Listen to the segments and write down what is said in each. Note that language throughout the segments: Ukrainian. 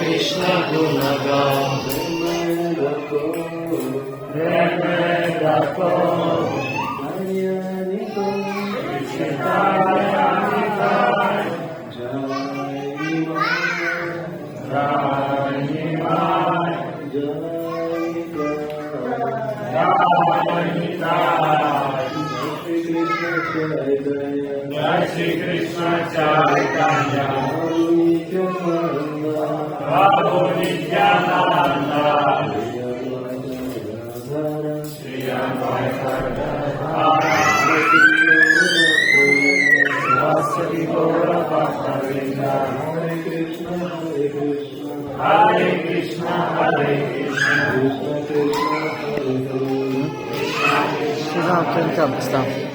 Krishna Jai Krishna Chaitanya Jai Krishna Chaitanya Krishna, can come, stop.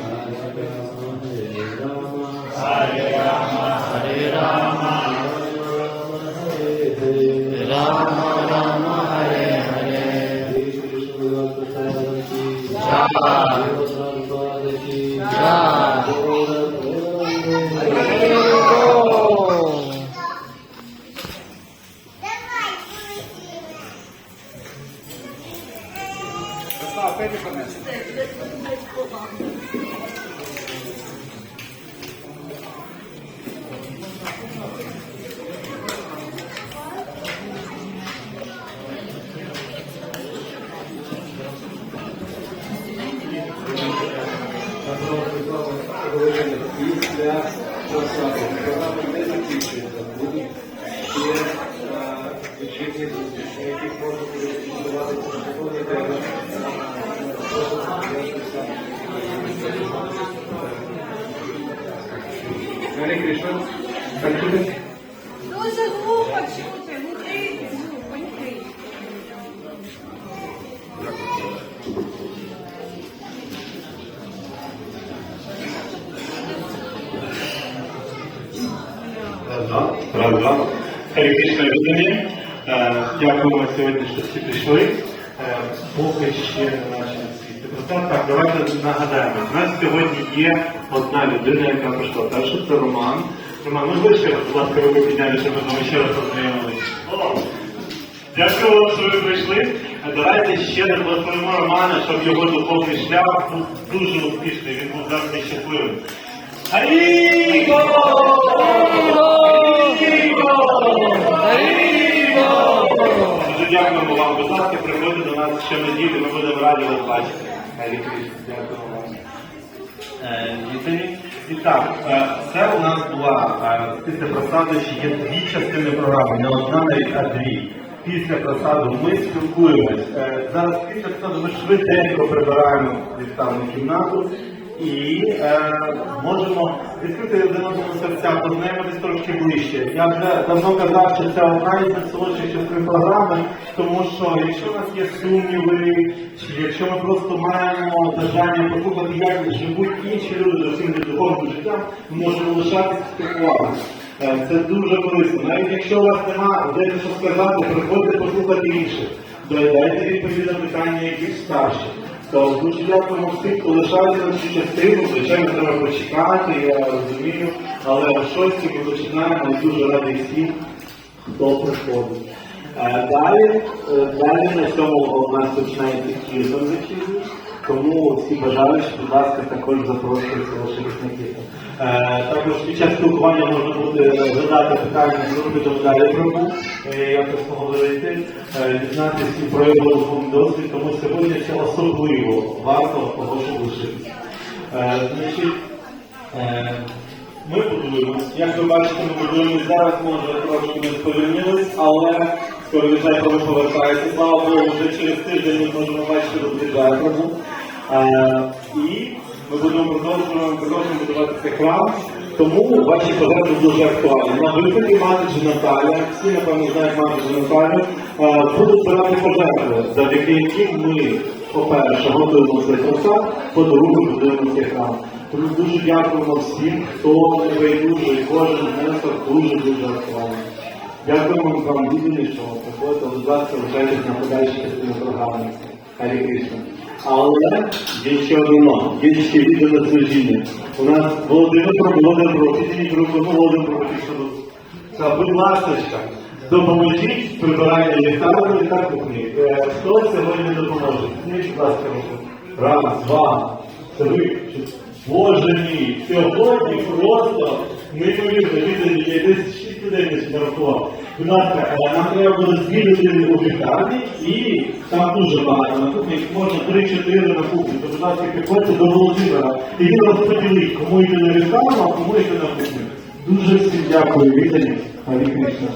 Pessoal, pede. Після часу. Програма не закінчується. Будуть ще вечірні зустрічі, які можуть на кожній темі. Гарі Кришна, Дуже глупо чути, Раз-два. Кришна людині. Дякуємо сьогодні, що всі прийшли. Е, Поки ще не наші світи. Просто так, давайте нагадаємо. У нас сьогодні є одна людина, яка прийшла. Перша це Роман. Роман, можливо ще раз, будь ласка, руку підняли, щоб ми з вами ще раз познайомилися. Дякую вам, що ви прийшли. Давайте ще раз благословимо Романа, щоб його духовний шлях був дуже успішний, він був завжди щасливим. Аріго! Дякуємо вам. Будь ласка, приходьте до нас ще неділю, ми будемо раді вас бачити. Дякуємо вам. Е, І так, е, це у нас була е, після просади ще є дві частини програми, не одна навіть, а дві. Після просаду ми спілкуємось. Зараз після просаду ми швиденько прибираємо відставну кімнату і е, можемо відкрити один одному серця, познайомитись трошки ближче. Я вже давно казав, що це одна із найсолодших частин програми, тому що якщо у нас є сумніви, чи якщо ми просто маємо бажання послухати, як живуть інші люди за всім духовним життям, ми можемо лишатися спілкуватися. Е, Це дуже корисно. Навіть якщо у вас немає де що сказати, приходьте послухати інших. Дайте відповіді на питання яких старших. То дуже дякуємо всім, хто лишається на цю частину. Звичайно, треба почекати, я розумію. Але о шостій ми починаємо і дуже радий всім, хто приходить. Е, Далі, е, далі на цьому у нас починається кілька вечірній, тому всі бажаючі, будь ласка, також запрошуються лишитись на. Е, Також під час спілкування можна буде задати питання з групи далі пробу, якось поговорити, е, дізнатися про його духовний досвід, тому сьогодні це особливо варто того, щоб лишитися. Е, Значить, е, ми будуємо. Як ви бачите, ми будуємо зараз, може трошки не сповільнились, але скоро про повертається. Слава Богу, вже через тиждень ми можемо бачити розбіжає пробу. Е, І Ми будемо продовжувати продовжуємо будувати цей храм. Тому ваші пожертви дуже актуальні. На виході менеджер Наталя, всі напевно знають менеджер Наталю, е, будуть збирати пожертви, завдяки яким ми, по-перше, готуємо цей фасад, по-друге, будуємо цей храм. Тому дуже дякуємо всім, хто не байдужий, кожен внесок дуже дуже актуальний. Дякуємо вам віддані, що приходите, будь ласка, лишайтесь на подальші частини програми. Харі Кришна. Але є ще одно, є ще віддане служіння. У нас Володимир Володимир руку, ну Володимир. Та, будь ласка, допоможіть прибирання ліхтарку і кухні. Е, Хто сьогодні допоможе? Будь ласка. Раз, два, три. Боже мій, сьогодні просто неймовірно віддані, десь шість людей десь нарахував. Будь ласка, е, нам треба буде звільнити у лікарні і там дуже багато на кухні, можна 3-4 на кухні. То, будь ласка, приходьте до Володимира і він розподілить, кому йде на лікарню, а кому йде на кухню. Дуже всім дякую, віддані. Харі Кришна.